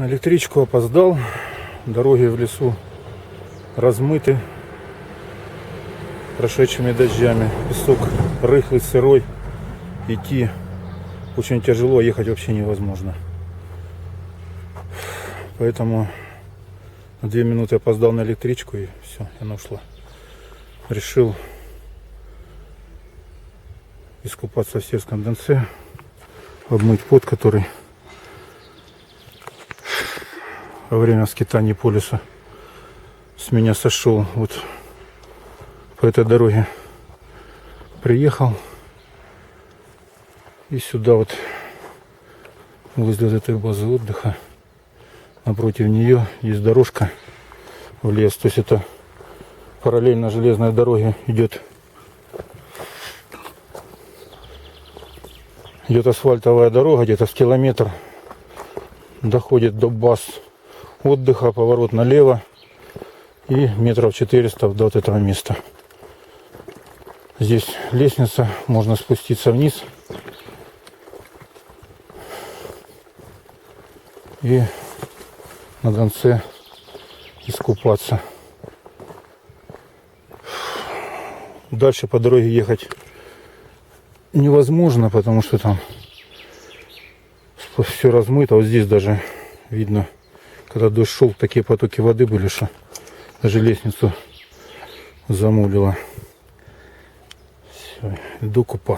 На электричку опоздал. Дороги в лесу размыты прошедшими дождями. Песок рыхлый, сырой. Идти очень тяжело, ехать вообще невозможно. Поэтому на две минуты опоздал на электричку и все, она ушла. Решил искупаться в Сельском Донце, обмыть пот, который во время скитаний по лесу с меня сошел. Вот по этой дороге приехал и сюда вот возле вот этой базы отдыха напротив нее есть дорожка в лес. То есть это параллельно железной дороге идет идет асфальтовая дорога где-то с километр доходит до баз отдыха, поворот налево и метров 400 до вот этого места. Здесь лестница, можно спуститься вниз и на Донце искупаться. Дальше по дороге ехать невозможно, потому что там все размыто. Вот здесь даже видно, когда дождь шел, такие потоки воды были, что даже лестницу замулило. Все, иду купаться.